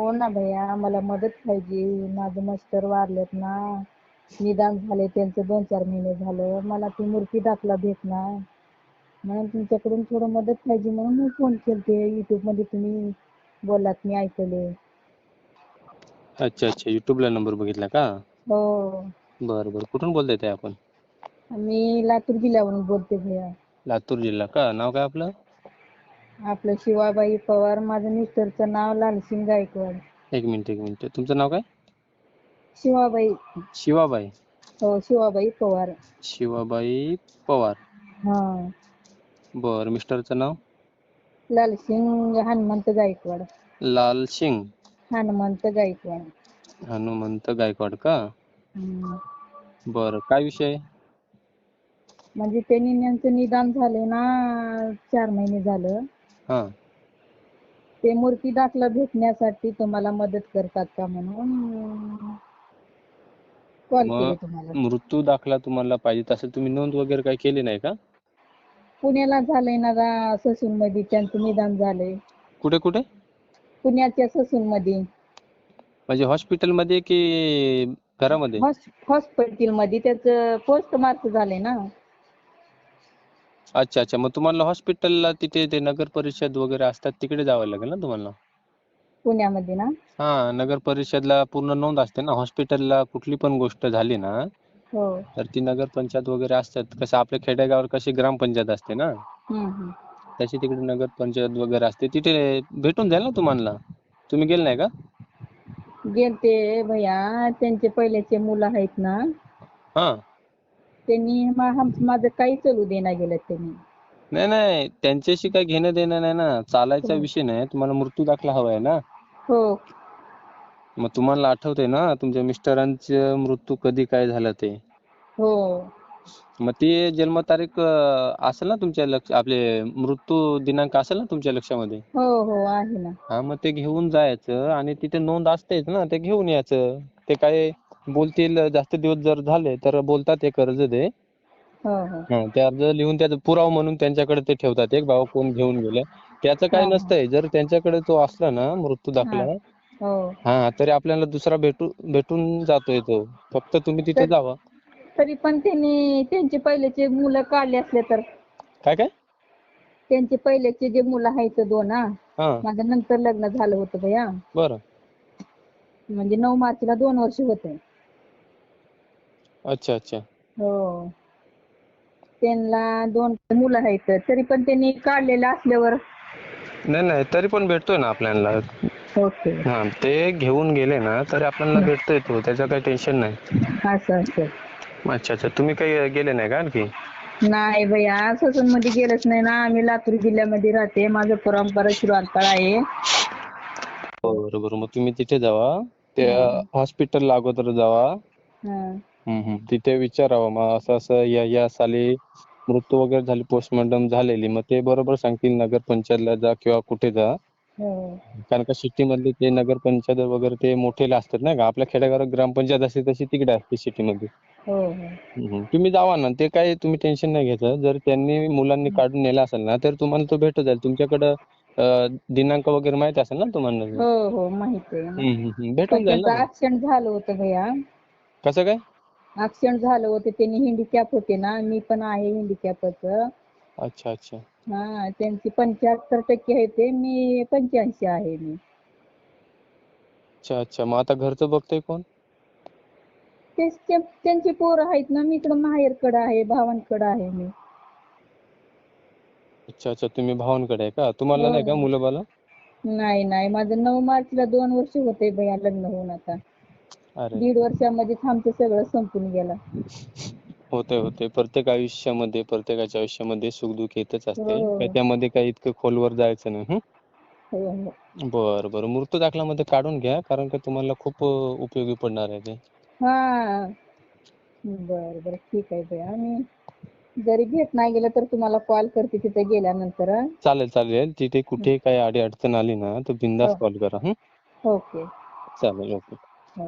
हो ना भैया मला मदत पाहिजे. माझे मिस्टर वारलेत ना. निदान झाले त्यांचं दोन चार महिने झालं. मला ती मूर्ती दाखला भेटणार म्हणून तुमच्याकडून थोडं मदत पाहिजे म्हणून मी फोन केलते. युट्यूबमध्ये तुम्ही बोललात मी ऐकले. अच्छा अच्छा. युट्यूबला नंबर बघितला का? हो. बरं बरं. कुठून बोलताय ताई आपण? मी लातूर जिल्ह्यावरून बोलते भैया. लातूर जिल्हा का? नाव काय आपलं? आपलं शिवाबाई पवार माझं मिस्टरचं नाव लालसिंग गायकवाड. एक मिनिट एक मिनिट. तुमचं नाव काय? शिवाबाई. शिवाबाई. हो शिवाबाई पवार. शिवाबाई पवार. हा. बरं मिस्टरचं नाव? लालसिंग हनुमंत गायकवाड. लाल सिंग हनुमंत गायकवाड. हनुमंत गायकवाड का? हम्म. बरं काय विषय? म्हणजे त्यांनी त्यांचं निदान झाले ना चार महिने झालं. हा. ते मूर्ती दाखला भेटण्यासाठी तुम्हाला मदत करतात का म्हणून? कॉल केले मग तुम्हाला. मृत्यू दाखला तुम्हाला पाहिजे तसं तुम्ही नोंद वगैरे काही केली नाही का? पुण्याला झालंय ना गा ससून मध्ये त्यांचं निदान झालंय. कुठे कुठे? पुण्याच्या ससून मध्ये म्हणजे hospital मध्ये की घरामध्ये? हॉस्पिटलमध्ये त्याचं पोस्ट मार्क झालंय ना. अच्छा अच्छा. मग तुम्हाला हॉस्पिटलला तिथे ते नगर परिषद वगैरे असतात तिकडे जावं लागेल ना तुम्हाला? पुण्यामध्ये ना? हा नगर परिषदला पूर्ण नोंद असते ना. हॉस्पिटलला कुठली पण गोष्ट झाली ना हो. तर ती नगर पंचायत वगैरे असतात. कसं आपल्या खेडेगावावर कशी ग्रामपंचायत असते ना? हम्म, हम्म. तशी तिकडे नगर पंचायत वगैरे असते. तिथे भेटून जाईल ना तुम्हाला? तुम्ही गेले नाही का? गेलते भैया. त्यांचे पहिल्याचे मुलं आहेत ना. हा. त्यांनी माझं काही चालू देना गेलं त्यांनी. नाही नाही त्यांच्याशी काही घेणं देणं नाही ना. चालायचा हो. विषय नाही. तुम्हाला मृत्यू दाखला हवाय ना. हो. मग तुम्हाला आठवतंय ना तुमच्या मिस्टरांचं मृत्यू कधी काय झालं ते? हो. मग ते जन्मतारीख असेल ना तुमच्या लक्ष आपले मृत्यू दिनांक असेल ना तुमच्या लक्षामध्ये? हो हो आहे ना. हा मग ते घेऊन जायचं आणि तिथे नोंद असतेच ना ते घेऊन यायचं. ते काय बोलतील जास्त दिवस जर झाले तर बोलतात हे कर्ज दे. हो हो. हा ते अर्ज लिहून त्याचा पुरावा म्हणून त्यांच्याकडे ते ठेवतात. एक बाबा कोण घेऊन गेलं. त्याचं काय हा, हा. नसतंय. जर त्यांच्याकडे तो असला ना मृत्यू दाखला हो. हा तरी आपल्याला दुसरा भेटू भेटून जातोय तो. फक्त तुम्ही तिथे तर- जावा. तरी पण त्यांनी त्यांचे पहिलेचे मुलं काढले असले तर? काय काय? त्यांचे पहिलेचे जे मुलं आहेत दोन हा. हा. माझं नंतर लग्न झालं होतं भैया. बरं. म्हणजे नऊ मार्चला दोन वर्ष होते. अच्छा अच्छा. हो. त्यांना दोन मुलं आहेत तरी पण त्यांनी काढलेलं असल्यावर. नाही नाही तरी पण भेटतोय ना आपल्याला. ओके. हा ते घेऊन गेले ना तरी आपल्याला भेटतोय तो त्याचं काही टेन्शन नाही. असं असं. अच्छा अच्छा. तुम्ही काही गेले नाही का आणखी? नाही भैया ससून मध्ये गेलंच नाही ना. आम्ही लातूर जिल्ह्यामध्ये राहते. माझं परंपरा शिरवालपाड आहे. बरोबर. मग तुम्ही तिथे जावा. ते हॉस्पिटलला अगोदर जावा. हा. हम्म. तिथे विचारावं. मग असं असं या या साली मृत्यू वगैरे झाली पोस्टमॉर्टम झालेली मग ते बरोबर सांगतील नगर पंचायतला जा किंवा कुठे जा. हो. कारण का सिटी मधले ते नगर पंचायत वगैरे ते मोठेले असतात नाही का? आपल्या खेड्यागावात ग्रामपंचायत असते तशी तिकडे असते सिटी मध्ये हो हो. हम्म. तुम्ही जावा ना. ते काय तुम्ही टेन्शन नाही घ्यायचं जर त्यांनी मुलांनी काढून नेला असेल ना तर तुम्हाला तो भेटत जाईल. तुमच्याकडं अं, दिनांक वगैरे माहीत असेल ना तुम्हाला? हो हो. माहीत आहे. हम्म, हम्म, हम्म. भेटून जाईल त्यांचं ना ऍक्सिडेंट झालं होतं भैया. कसं काय? ऍक्सिडेंट झालं होतं त्यांनी हँडिकॅप होते ना मी पण आहे हँडिकॅपच अच्छा अच्छा. हा त्यांची पंच्याहत्तर टक्के आहे ते मी पंच्याऐंशी आहे मी. अच्छा अच्छा. मग आता घरचं बघतोय कोण? तेच ते- त्यांची पोरं आहेत ना मी इकडं माहेरकडं आहे भावांकडं आहे मी. अच्छा अच्छा. तुम्ही भावांकडे आहे का? तुम्हाला नाही का हो. मुलं बालं नाही नाही. माझं नऊ मार्चला दोन वर्ष होते भैया लग्न होऊन आता. दीड वर्षामध्येच आमचं सगळं संपून गेलं. होते होते प्रत्येक आयुष्यामध्ये प्रत्येकाच्या आयुष्यामध्ये सुखदुःख येतच असते हो. काही त्यामध्ये काही इतकं खोलवर जायचं नाही हं? हो हो. बरं बरं. मृत्यू दाखल्यामध्ये काढून घ्या कारण का तुम्हाला खूप उपयोगी पडणार आहे ते. हा. बर बर. ठीक आहे मी जरी भेट नाही गेलं तर तुम्हाला कॉल करते तिथे गेल्यानंतर हं? चालेल चालेल. तिथे कुठेही काही अडी अडचण आली ना तर बिंदास. कॉल करा हं? ओके. चालेल ओके. हो